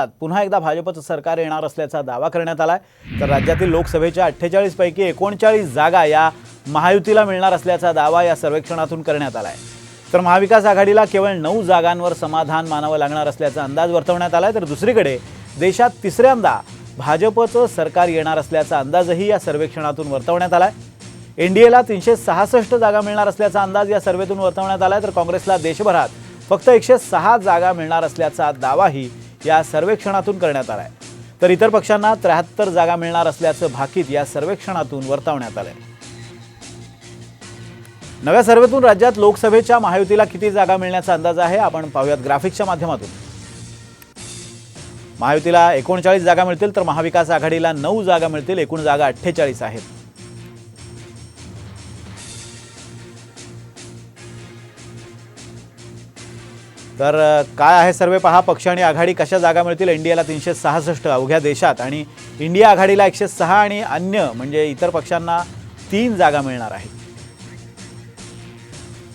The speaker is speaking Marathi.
पुन्हा एकदा भाजपचं सरकार येणार असल्याचा दावा करण्यात आलाय. तर राज्यातील लोकसभेच्या अठ्ठेचाळीसपैकी एकोणचाळीस जागा या महायुतीला मिळणार असल्याचा दावा या सर्वेक्षणातून करण्यात आलाय. तर महाविकास आघाडीला केवळ नऊ जागांवर समाधान मानावं लागणार असल्याचा अंदाज वर्तवण्यात आलाय. तर दुसरीकडे देशात तिसऱ्यांदा भाजपचं सरकार येणार असल्याचा अंदाजही या सर्वेक्षणातून वर्तवण्यात आलाय. एनडीएला तीनशे सहासष्ट जागा मिळणार असल्याचा अंदाज या सर्वेतून वर्तवण्यात आलाय. तर काँग्रेसला देशभरात फक्त एकशे सहा जागा मिळणार असल्याचा दावाही या सर्वेक्षणातून करण्यात आलाय. तर इतर पक्षांना त्र्याहत्तर जागा मिळणार असल्याचं भाकीत या सर्वेक्षणातून वर्तवण्यात आलंय. नव्या सर्वेतून राज्यात लोकसभेच्या महायुतीला किती जागा मिळण्याचा अंदाज आहे आपण पाहूयात ग्राफिक्सच्या माध्यमातून. महायुतीला एकोणचाळीस जागा मिळतील तर महाविकास आघाडीला नऊ जागा मिळतील एकूण जागा अठ्ठेचाळीस आहेत. तर काय आहे सर्वे पहा. पक्ष आणि आघाडी कशा जागा मिळतील? इंडियाला तीनशे सहासष्ट अवघ्या देशात आणि इंडिया आघाडीला एकशे सहा आणि अन्य म्हणजे इतर पक्षांना तीन जागा मिळणार आहेत.